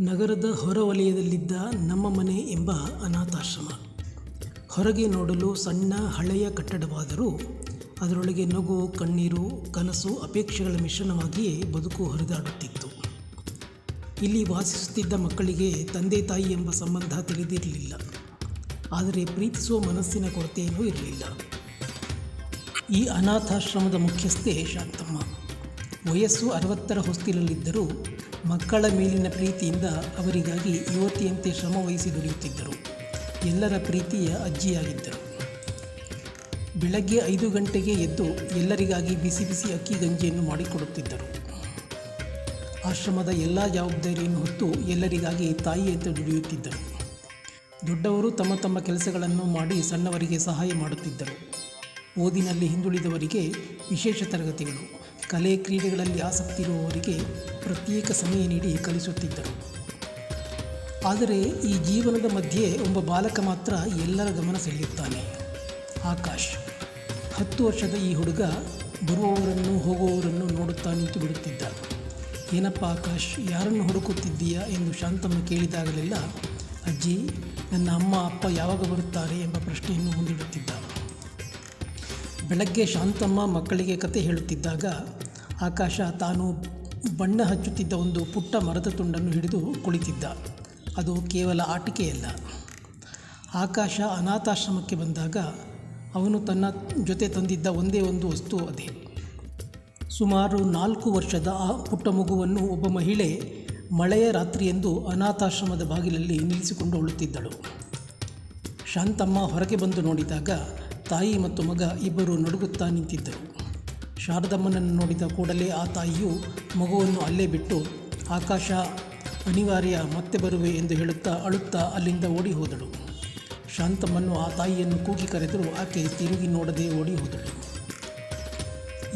ನಗರದ ಹೊರವಲಯದಲ್ಲಿದ್ದ ನಮ್ಮ ಮನೆ ಎಂಬ ಅನಾಥಾಶ್ರಮ. ಹೊರಗೆ ನೋಡಲು ಸಣ್ಣ ಹಳೆಯ ಕಟ್ಟಡವಾದರೂ ಅದರೊಳಗೆ ನಗು, ಕಣ್ಣೀರು, ಕನಸು ಅಪೇಕ್ಷೆಗಳ ಮಿಶ್ರಣವಾಗಿಯೇ ಬದುಕು ಹರಿದಾಡುತ್ತಿತ್ತು. ಇಲ್ಲಿ ವಾಸಿಸುತ್ತಿದ್ದ ಮಕ್ಕಳಿಗೆ ತಂದೆ ತಾಯಿ ಎಂಬ ಸಂಬಂಧ ತಿಳಿದಿರಲಿಲ್ಲ. ಆದರೆ ಪ್ರೀತಿಸುವ ಮನಸ್ಸಿನ ಕೊರತೆಯೂ ಇರಲಿಲ್ಲ. ಈ ಅನಾಥಾಶ್ರಮದ ಮುಖ್ಯಸ್ಥೆ ಶಾಂತಮ್ಮ. ವಯಸ್ಸು ಅರವತ್ತರ ಹೊಸ್ತಿಲಲ್ಲಿದ್ದರೂ ಮಕ್ಕಳ ಮೇಲಿನ ಪ್ರೀತಿಯಿಂದ ಅವರಿಗಾಗಿ ಯುವತಿಯಂತೆ ಶ್ರಮ ವಹಿಸಿ ದುಡಿಯುತ್ತಿದ್ದರು. ಎಲ್ಲರ ಪ್ರೀತಿಯ ಅಜ್ಜಿಯಾಗಿದ್ದರು. ಬೆಳಗ್ಗೆ ಐದು ಗಂಟೆಗೆ ಎದ್ದು ಎಲ್ಲರಿಗಾಗಿ ಬಿಸಿ ಬಿಸಿ ಅಕ್ಕಿ ಗಂಜಿಯನ್ನು ಮಾಡಿಕೊಡುತ್ತಿದ್ದರು. ಆಶ್ರಮದ ಎಲ್ಲ ಜವಾಬ್ದಾರಿಯನ್ನು ಹೊತ್ತು ಎಲ್ಲರಿಗಾಗಿ ತಾಯಿಯಂತೆ ದುಡಿಯುತ್ತಿದ್ದರು. ದೊಡ್ಡವರು ತಮ್ಮ ತಮ್ಮ ಕೆಲಸಗಳನ್ನು ಮಾಡಿ ಸಣ್ಣವರಿಗೆ ಸಹಾಯ ಮಾಡುತ್ತಿದ್ದರು. ಓದಿನಲ್ಲಿ ಹಿಂದುಳಿದವರಿಗೆ ವಿಶೇಷ ತರಗತಿಗಳು ಕಲೆ ಕ್ರೀಡೆಗಳಲ್ಲಿ ಆಸಕ್ತಿ ಇರುವವರಿಗೆ ಪ್ರತ್ಯೇಕ ಸಮಯ ನೀಡಿ ಕಲಿಸುತ್ತಿದ್ದರು. ಆದರೆ ಈ ಜೀವನದ ಮಧ್ಯೆ ಒಬ್ಬ ಬಾಲಕ ಮಾತ್ರ ಎಲ್ಲರ ಗಮನ ಸೆಳೆಯುತ್ತಾನೆ. ಆಕಾಶ್, ಹತ್ತು ವರ್ಷದ ಈ ಹುಡುಗ ಬರುವವರನ್ನು ಹೋಗುವವರನ್ನು ನೋಡುತ್ತಾ ನಿಂತು ಬಿಡುತ್ತಿದ್ದ. ಏನಪ್ಪ ಆಕಾಶ್, ಯಾರನ್ನು ಹುಡುಕುತ್ತಿದ್ದೀಯಾ ಎಂದು ಶಾಂತಮ್ಮ ಕೇಳಿದಾಗಲೆಲ್ಲ, ಅಜ್ಜಿ, ನನ್ನ ಅಮ್ಮ, ಅಪ್ಪ ಯಾವಾಗ ಬರುತ್ತಾರೆ ಎಂಬ ಪ್ರಶ್ನೆಯನ್ನು ಮುಂದಿಡುತ್ತಿದ್ದ. ಬೆಳಗ್ಗೆ ಶಾಂತಮ್ಮ ಮಕ್ಕಳಿಗೆ ಕತೆ ಹೇಳುತ್ತಿದ್ದಾಗ ಆಕಾಶ ತಾನು ಬಣ್ಣ ಹಚ್ಚುತ್ತಿದ್ದ ಒಂದು ಪುಟ್ಟ ಮರದ ತುಂಡನ್ನು ಹಿಡಿದು ಕುಳಿತಿದ್ದ. ಅದು ಕೇವಲ ಆಟಿಕೆಯಲ್ಲ. ಆಕಾಶ ಅನಾಥಾಶ್ರಮಕ್ಕೆ ಬಂದಾಗ ಅವನು ತನ್ನ ಜೊತೆ ತಂದಿದ್ದ ಒಂದೇ ಒಂದು ವಸ್ತು ಅದೇ. ಸುಮಾರು ನಾಲ್ಕು ವರ್ಷದ ಆ ಪುಟ್ಟ ಮಗುವನ್ನು ಒಬ್ಬ ಮಹಿಳೆ ಮಳೆಯ ರಾತ್ರಿಯೆಂದು ಅನಾಥಾಶ್ರಮದ ಬಾಗಿಲಲ್ಲಿ ನಿಲ್ಲಿಸಿಕೊಂಡು ಉಳುತ್ತಿದ್ದಳು ಶಾಂತಮ್ಮ ಹೊರಗೆ ಬಂದು ನೋಡಿದಾಗ ತಾಯಿ ಮತ್ತು ಮಗ ಇಬ್ಬರು ನಡುಗುತ್ತಾ ನಿಂತಿದ್ದರು. ಶಾರದಮ್ಮನನ್ನು ನೋಡಿದ ಕೂಡಲೇ ಆ ತಾಯಿಯು ಮಗುವನ್ನು ಅಲ್ಲೇ ಬಿಟ್ಟು, ಆಕಾಶ, ಅನಿವಾರ್ಯ, ಮತ್ತೆ ಬರುವೆ ಎಂದು ಹೇಳುತ್ತಾ ಅಳುತ್ತಾ ಅಲ್ಲಿಂದ ಓಡಿ ಹೋದಳು. ಶಾಂತಮ್ಮನ್ನು ಆ ತಾಯಿಯನ್ನು ಕೂಗಿ ಕರೆದರೂ ಆಕೆ ತಿರುಗಿ ನೋಡದೆ ಓಡಿ ಹೋದಳು.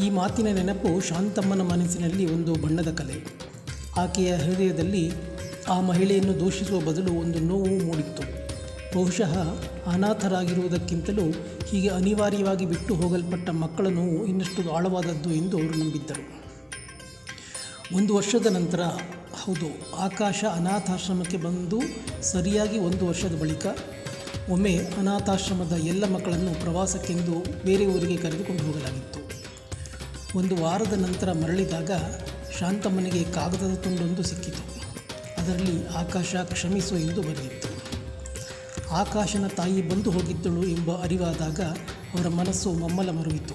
ಈ ಮಾತಿನ ನೆನಪು ಶಾಂತಮ್ಮನ ಮನಸ್ಸಿನಲ್ಲಿ ಒಂದು ಬಣ್ಣದ ಕಲೆ. ಆಕೆಯ ಹೃದಯದಲ್ಲಿ ಆ ಮಹಿಳೆಯನ್ನು ದೂಷಿಸುವ ಬದಲು ಒಂದು ನೋವು ಮೂಡಿತ್ತು. ಬಹುಶಃ ಅನಾಥರಾಗಿರುವುದಕ್ಕಿಂತಲೂ ಹೀಗೆ ಅನಿವಾರ್ಯವಾಗಿ ಬಿಟ್ಟು ಹೋಗಲ್ಪಟ್ಟ ಮಕ್ಕಳ ನೋವು ಇನ್ನಷ್ಟು ಆಳವಾದದ್ದು ಎಂದು ಅವರು ನಂಬಿದ್ದರು. ಒಂದು ವರ್ಷದ ನಂತರ, ಹೌದು, ಆಕಾಶ ಅನಾಥಾಶ್ರಮಕ್ಕೆ ಬಂದು ಸರಿಯಾಗಿ ಒಂದು ವರ್ಷದ ಬಳಿಕ ಒಮ್ಮೆ ಅನಾಥಾಶ್ರಮದ ಎಲ್ಲ ಮಕ್ಕಳನ್ನು ಪ್ರವಾಸಕ್ಕೆಂದು ಬೇರೆ ಊರಿಗೆ ಕರೆದುಕೊಂಡು ಹೋಗಲಾಗಿತ್ತು. ಒಂದು ವಾರದ ನಂತರ ಮರಳಿದಾಗ ಶಾಂತಮ್ಮನಿಗೆ ಕಾಗದದ ತುಂಡೊಂದು ಸಿಕ್ಕಿತು. ಅದರಲ್ಲಿ ಆಕಾಶ ಕ್ಷಮಿಸು ಎಂದು ಬರೆದಿತ್ತು. ಆಕಾಶನ ತಾಯಿ ಬಂದು ಹೋಗಿದ್ದಳು ಎಂಬ ಅರಿವಾದಾಗ ಅವರ ಮನಸ್ಸು ಮಮ್ಮಲ ಮರುಗಿತು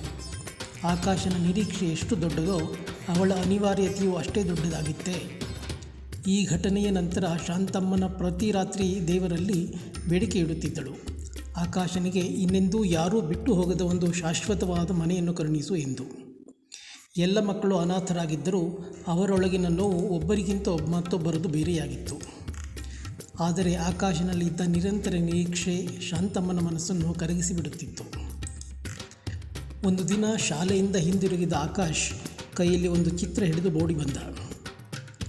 ಆಕಾಶನ ನಿರೀಕ್ಷೆ ಎಷ್ಟು ದೊಡ್ಡದೋ ಅವಳ ಅನಿವಾರ್ಯತೆಯು ಅಷ್ಟೇ ದೊಡ್ಡದಾಗಿತ್ತೆ. ಈ ಘಟನೆಯ ನಂತರ ಶಾಂತಮ್ಮನ ಪ್ರತಿ ರಾತ್ರಿ ದೇವರಲ್ಲಿ ಬೇಡಿಕೆ ಇಡುತ್ತಿದ್ದಳು. ಆಕಾಶನಿಗೆ ಇನ್ನೆಂದೂ ಯಾರೂ ಬಿಟ್ಟು ಹೋಗದ ಒಂದು ಶಾಶ್ವತವಾದ ಮನೆಯನ್ನು ಕರುಣಿಸು ಎಂದು. ಎಲ್ಲ ಮಕ್ಕಳು ಅನಾಥರಾಗಿದ್ದರೂ ಅವರೊಳಗಿನ ನೋವು ಒಬ್ಬರಿಗಿಂತ ಮತ್ತೊಬ್ಬರದು ಬೇರೆಯಾಗಿತ್ತು. ಆದರೆ ಆಕಾಶನಲ್ಲಿದ್ದ ನಿರಂತರ ನಿರೀಕ್ಷೆ ಶಾಂತಮ್ಮನ ಮನಸ್ಸನ್ನು ಕರಗಿಸಿಬಿಡುತ್ತಿತ್ತು. ಒಂದು ದಿನ ಶಾಲೆಯಿಂದ ಹಿಂದಿರುಗಿದ ಆಕಾಶ್ ಕೈಯಲ್ಲಿ ಒಂದು ಚಿತ್ರ ಹಿಡಿದು ಓಡಿ ಬಂದ.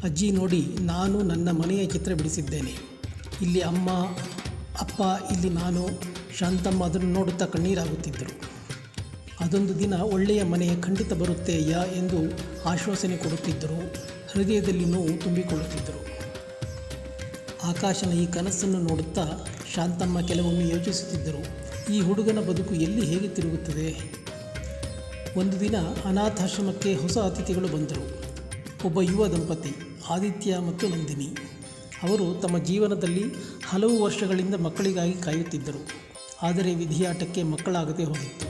ಅಜ್ಜಿ ನೋಡಿ, ನಾನು ನನ್ನ ಮನೆಯ ಚಿತ್ರ ಬಿಡಿಸಿದ್ದೇನೆ. ಇಲ್ಲಿ ಅಮ್ಮ, ಅಪ್ಪ, ಇಲ್ಲಿ ನಾನು, ಶಾಂತಮ್ಮ ಅದನ್ನು ನೋಡುತ್ತಾ ಕಣ್ಣೀರಾಗುತ್ತಿದ್ದರು. ಅದೊಂದು ದಿನ ಒಳ್ಳೆಯ ಮನೆಯ ಖಂಡಿತ ಬರುತ್ತೆ ಯಾ ಎಂದು ಆಶ್ವಾಸನೆ ಕೊಡುತ್ತಿದ್ದರು. ಹೃದಯದಲ್ಲಿ ನೋವು ತುಂಬಿಕೊಳ್ಳುತ್ತಿದ್ದರು. ಆಕಾಶನ ಈ ಕನಸನ್ನು ನೋಡುತ್ತಾ ಶಾಂತಮ್ಮ ಕೆಲವೊಮ್ಮೆ ಯೋಚಿಸುತ್ತಿದ್ದರು. ಈ ಹುಡುಗನ ಬದುಕು ಎಲ್ಲಿ ಹೇಗೆ ತಿರುಗುತ್ತದೆ? ಒಂದು ದಿನ ಅನಾಥಾಶ್ರಮಕ್ಕೆ ಹೊಸ ಅತಿಥಿಗಳು ಬಂದರು. ಒಬ್ಬ ಯುವ ದಂಪತಿ, ಆದಿತ್ಯ ಮತ್ತು ನಂದಿನಿ. ಅವರು ತಮ್ಮ ಜೀವನದಲ್ಲಿ ಹಲವು ವರ್ಷಗಳಿಂದ ಮಕ್ಕಳಿಗಾಗಿ ಕಾಯುತ್ತಿದ್ದರು. ಆದರೆ ವಿಧಿಯಾಟಕ್ಕೆ ಮಕ್ಕಳಾಗದೆ ಹೋಗಿತ್ತು.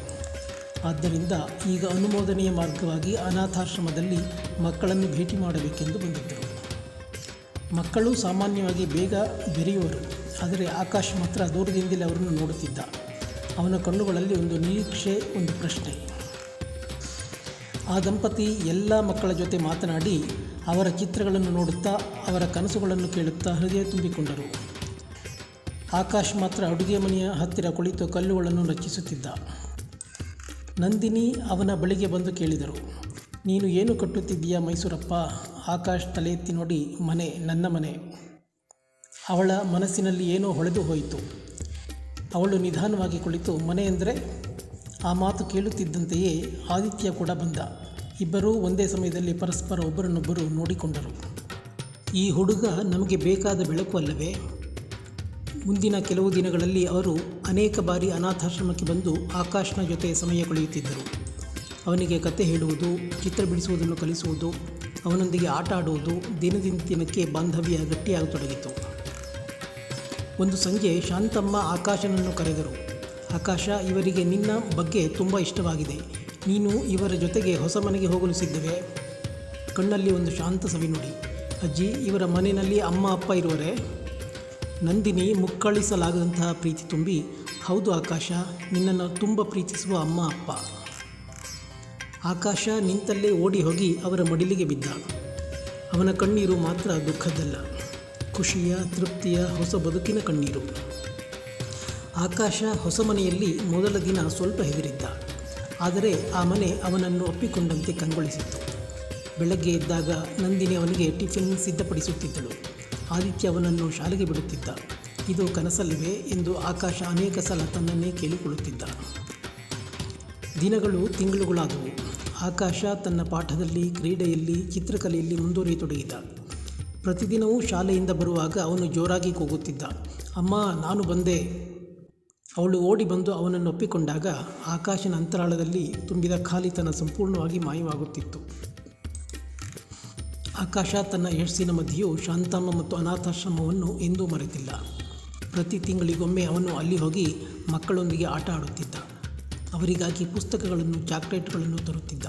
ಆದ್ದರಿಂದ ಈಗ ಅನುಮೋದನೆಯ ಮಾರ್ಗವಾಗಿ ಅನಾಥಾಶ್ರಮದಲ್ಲಿ ಮಕ್ಕಳನ್ನು ಭೇಟಿ ಮಾಡಬೇಕೆಂದು ಬಂದಿದ್ದರು. ಮಕ್ಕಳು ಸಾಮಾನ್ಯವಾಗಿ ಬೇಗ ಬೆರೆಯುವರು. ಆದರೆ ಆಕಾಶ್ ಮಾತ್ರ ದೂರದಿಂದಲೇ ಅವರನ್ನು ನೋಡುತ್ತಿದ್ದ. ಅವನ ಕಣ್ಣುಗಳಲ್ಲಿ ಒಂದು ನಿರೀಕ್ಷೆ, ಒಂದು ಪ್ರಶ್ನೆ. ಆ ದಂಪತಿ ಎಲ್ಲ ಮಕ್ಕಳ ಜೊತೆ ಮಾತನಾಡಿ, ಅವರ ಚಿತ್ರಗಳನ್ನು ನೋಡುತ್ತಾ, ಅವರ ಕನಸುಗಳನ್ನು ಕೇಳುತ್ತಾ ಹೃದಯ ತುಂಬಿಕೊಂಡರು. ಆಕಾಶ್ ಮಾತ್ರ ಅಡುಗೆ ಮನೆಯ ಹತ್ತಿರ ಕುಳಿತು ಕಲ್ಲುಗಳನ್ನು ರಚಿಸುತ್ತಿದ್ದ. ನಂದಿನಿ ಅವನ ಬಳಿಗೆ ಬಂದು ಕೇಳಿದರು, ನೀನು ಏನು ಕಟ್ಟುತ್ತಿದ್ದೀಯಾ ಮೈಸೂರಪ್ಪ? ಆಕಾಶ್ ತಲೆ ಎತ್ತಿ ನೋಡಿ, ಮನೆ, ನನ್ನ ಮನೆ. ಅವಳ ಮನಸ್ಸಿನಲ್ಲಿ ಏನೋ ಹೊಳೆದು ಹೋಯಿತು. ಅವಳು ನಿಧಾನವಾಗಿ ಕುಳಿತು, ಮನೆ ಅಂದರೆ? ಆ ಮಾತು ಕೇಳುತ್ತಿದ್ದಂತೆಯೇ ಆದಿತ್ಯ ಕೂಡ ಬಂದ. ಇಬ್ಬರೂ ಒಂದೇ ಸಮಯದಲ್ಲಿ ಪರಸ್ಪರ ಒಬ್ಬರನ್ನೊಬ್ಬರು ನೋಡಿಕೊಂಡರು. ಈ ಹುಡುಗ ನಮಗೆ ಬೇಕಾದ ಬೆಳಕು ಅಲ್ಲವೇ? ಮುಂದಿನ ಕೆಲವು ದಿನಗಳಲ್ಲಿ ಅವರು ಅನೇಕ ಬಾರಿ ಅನಾಥಾಶ್ರಮಕ್ಕೆ ಬಂದು ಆಕಾಶ್ನ ಜೊತೆ ಸಮಯ ಕಳೆಯುತ್ತಿದ್ದರು. ಅವನಿಗೆ ಕತೆ ಹೇಳುವುದು, ಚಿತ್ರ ಬಿಡಿಸುವುದನ್ನು ಕಲಿಸುವುದು ಅವನೊಂದಿಗೆ ಆಟ ಆಡುವುದು ದಿನದಿಂದ ದಿನಕ್ಕೆ ಬಾಂಧವ್ಯ ಗಟ್ಟಿಯಾಗತೊಡಗಿತು. ಒಂದು ಸಂಜೆ ಶಾಂತಮ್ಮ ಆಕಾಶನನ್ನು ಕರೆದರು. ಆಕಾಶ, ಇವರಿಗೆ ನಿನ್ನ ಬಗ್ಗೆ ತುಂಬ ಇಷ್ಟವಾಗಿದೆ. ನೀನು ಇವರ ಜೊತೆಗೆ ಹೊಸ ಮನೆಗೆ ಹೋಗಲು ಸಿದ್ಧವೇ? ಕಣ್ಣಲ್ಲಿ ಒಂದು ಶಾಂತ ಸವಿ ನೋಡಿ. ಅಜ್ಜಿ, ಇವರ ಮನೆಯಲ್ಲಿ ಅಮ್ಮ, ಅಪ್ಪ ಇರುವರೆ? ನಂದಿನಿ ಮುಕ್ಕಳಿಸಲಾಗದಂತಹ ಪ್ರೀತಿ ತುಂಬಿ, ಹೌದು ಆಕಾಶ, ನಿನ್ನನ್ನು ತುಂಬ ಪ್ರೀತಿಸುವ ಅಮ್ಮ, ಅಪ್ಪ. ಆಕಾಶ ನಿಂತಲ್ಲೇ ಓಡಿ ಹೋಗಿ ಅವರ ಮಡಿಲಿಗೆ ಬಿದ್ದ. ಅವನ ಕಣ್ಣೀರು ಮಾತ್ರ ದುಃಖದ್ದಲ್ಲ. ಖುಷಿಯ, ತೃಪ್ತಿಯ ಹೊಸ ಬದುಕಿನ ಕಣ್ಣೀರು. ಆಕಾಶ ಹೊಸ ಮನೆಯಲ್ಲಿ ಮೊದಲ ದಿನ ಸ್ವಲ್ಪ ಹೆದರಿದ್ದ. ಆದರೆ ಆ ಮನೆ ಅವನನ್ನು ಒಪ್ಪಿಕೊಂಡಂತೆ ಕಂಗೊಳಿಸಿತ್ತು. ಬೆಳಗ್ಗೆ ಎದ್ದಾಗ ನಂದಿನಿ ಅವನಿಗೆ ಟಿಫಿನ್ ಸಿದ್ಧಪಡಿಸುತ್ತಿದ್ದಳು. ಆದಿತ್ಯ ಅವನನ್ನು ಶಾಲೆಗೆ ಬಿಡುತ್ತಿದ್ದ. ಇದು ಕನಸಲ್ಲವೇ ಎಂದು ಆಕಾಶ ಅನೇಕ ಸಲ ತನ್ನನ್ನೇ ಕೇಳಿಕೊಳ್ಳುತ್ತಿದ್ದ. ದಿನಗಳು, ತಿಂಗಳುಗಳಾದವು. ಆಕಾಶ ತನ್ನ ಪಾಠದಲ್ಲಿ, ಕ್ರೀಡೆಯಲ್ಲಿ, ಚಿತ್ರಕಲೆಯಲ್ಲಿ ಮುಂದುವರಿಯತೊಡಗಿದ. ಪ್ರತಿದಿನವೂ ಶಾಲೆಯಿಂದ ಬರುವಾಗ ಅವನು ಜೋರಾಗಿ ಕೂಗುತ್ತಿದ್ದ. ಅಮ್ಮ, ನಾನು ಬಂದೆ. ಅವಳು ಓಡಿ ಬಂದು ಅವನನ್ನು ಒಪ್ಪಿಕೊಂಡಾಗ ಆಕಾಶನ ಅಂತರಾಳದಲ್ಲಿ ತುಂಬಿದ ಖಾಲಿತನ ಸಂಪೂರ್ಣವಾಗಿ ಮಾಯವಾಗುತ್ತಿತ್ತು. ಆಕಾಶ ತನ್ನ ಯಶಸ್ಸಿನ ಮಧ್ಯೆಯೂ ಶಾಂತಮ್ಮ ಮತ್ತು ಅನಾಥಾಶ್ರಮವನ್ನು ಎಂದೂ ಮರೆತಿಲ್ಲ. ಪ್ರತಿ ತಿಂಗಳಿಗೊಮ್ಮೆ ಅವನು ಅಲ್ಲಿ ಹೋಗಿ ಮಕ್ಕಳೊಂದಿಗೆ ಆಟ ಆಡುತ್ತಿದ್ದ. ಅವರಿಗಾಗಿ ಪುಸ್ತಕಗಳನ್ನು, ಚಾಕ್ಲೇಟ್ಗಳನ್ನು ತರುತ್ತಿದ್ದ.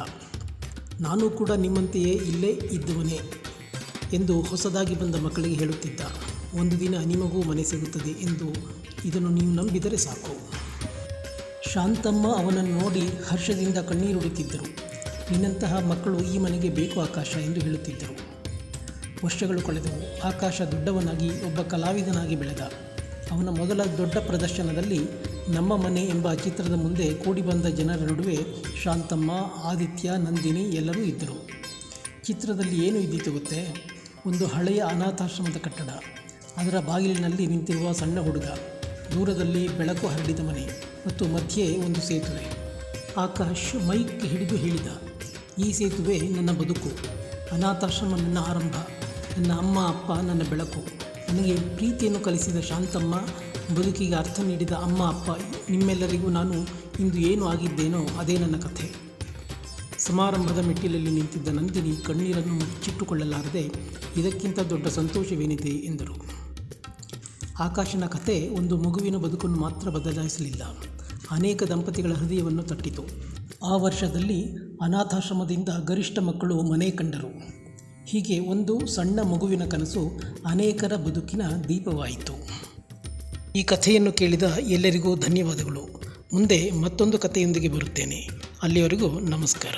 ನಾನು ಕೂಡ ನಿಮ್ಮಂತೆಯೇ ಇಲ್ಲೇ ಇದ್ದವನೇ ಎಂದು ಹೊಸದಾಗಿ ಬಂದ ಮಕ್ಕಳಿಗೆ ಹೇಳುತ್ತಿದ್ದ. ಒಂದು ದಿನ ನಿಮಗೂ ಮನೆ ಸಿಗುತ್ತದೆ ಎಂದು ಇದನ್ನು ನೀವು ನಂಬಿದರೆ ಸಾಕು. ಶಾಂತಮ್ಮ ಅವನನ್ನು ನೋಡಿ ಹರ್ಷದಿಂದ ಕಣ್ಣೀರುಡುತ್ತಿದ್ದರು ನಿನ್ನಂತಹ ಮಕ್ಕಳು ಈ ಮನೆಗೆ ಬೇಕು ಆಕಾಶ ಎಂದು ಹೇಳುತ್ತಿದ್ದರು. ವರ್ಷಗಳು ಕಳೆದವು. ಆಕಾಶ ದೊಡ್ಡವನಾಗಿ ಒಬ್ಬ ಕಲಾವಿದನಾಗಿ ಬೆಳೆದ. ಅವನ ಮೊದಲ ದೊಡ್ಡ ಪ್ರದರ್ಶನದಲ್ಲಿ ನಮ್ಮ ಮನೆ ಎಂಬ ಚಿತ್ರದ ಮುಂದೆ ಕೂಡಿ ಬಂದ ಜನರ ನಡುವೆ ಶಾಂತಮ್ಮ, ಆದಿತ್ಯ, ನಂದಿನಿ ಎಲ್ಲರೂ ಇದ್ದರು. ಚಿತ್ರದಲ್ಲಿ ಏನು ಇದ್ದಿತ್ತು ಗೊತ್ತೇ? ಒಂದು ಹಳೆಯ ಅನಾಥಾಶ್ರಮದ ಕಟ್ಟಡ. ಅದರ ಬಾಗಿಲಿನಲ್ಲಿ ನಿಂತಿರುವ ಸಣ್ಣ ಹುಡುಗ. ದೂರದಲ್ಲಿ ಬೆಳಕು ಹರಡಿದ ಮನೆ ಮತ್ತು ಮಧ್ಯೆ ಒಂದು ಸೇತುವೆ. ಆಕಾಶ್ ಮೈಕ್ ಹಿಡಿದು ಹೇಳಿದ, ಈ ಸೇತುವೆ ನನ್ನ ಬದುಕು. ಅನಾಥಾಶ್ರಮ ನನ್ನ ಆರಂಭ. ನನ್ನ ಅಮ್ಮ, ಅಪ್ಪ, ನನ್ನ ಬೆಳಕು. ನನಗೆ ಪ್ರೀತಿಯನ್ನು ಕಲಿಸಿದ ಶಾಂತಮ್ಮ ಬದುಕಿಗೆ ಅರ್ಥ ನೀಡಿದ ಅಮ್ಮ, ಅಪ್ಪ, ನಿಮ್ಮೆಲ್ಲರಿಗೂ ನಾನು ಇಂದು ಏನು ಆಗಿದ್ದೇನೋ ಅದೇ ನನ್ನ ಕಥೆ. ಸಮಾರಂಭದ ಮೆಟ್ಟಿಲಲ್ಲಿ ನಿಂತಿದ್ದ ನಂದಿನಿ ಕಣ್ಣೀರನ್ನು ಮುಚ್ಚಿಟ್ಟುಕೊಳ್ಳಲಾರದೆ, ಇದಕ್ಕಿಂತ ದೊಡ್ಡ ಸಂತೋಷವೇನಿದೆ? ಎಂದರು. ಆಕಾಶನ ಕಥೆ ಒಂದು ಮಗುವಿನ ಬದುಕನ್ನು ಮಾತ್ರ ಬದಲಾಯಿಸಲಿಲ್ಲ. ಅನೇಕ ದಂಪತಿಗಳ ಹೃದಯವನ್ನು ತಟ್ಟಿತು. ಆ ವರ್ಷದಲ್ಲಿ ಅನಾಥಾಶ್ರಮದಿಂದ ಗರಿಷ್ಠ ಮಕ್ಕಳು ಮನೆ ಕಂಡರು. ಹೀಗೆ ಒಂದು ಸಣ್ಣ ಮಗುವಿನ ಕನಸು ಅನೇಕರ ಬದುಕಿನ ದೀಪವಾಯಿತು. ಈ ಕಥೆಯನ್ನು ಕೇಳಿದ ಎಲ್ಲರಿಗೂ ಧನ್ಯವಾದಗಳು. ಮುಂದೆ ಮತ್ತೊಂದು ಕಥೆಯೊಂದಿಗೆ ಬರುತ್ತೇನೆ. ಅಲ್ಲಿಯವರೆಗೂ ನಮಸ್ಕಾರ.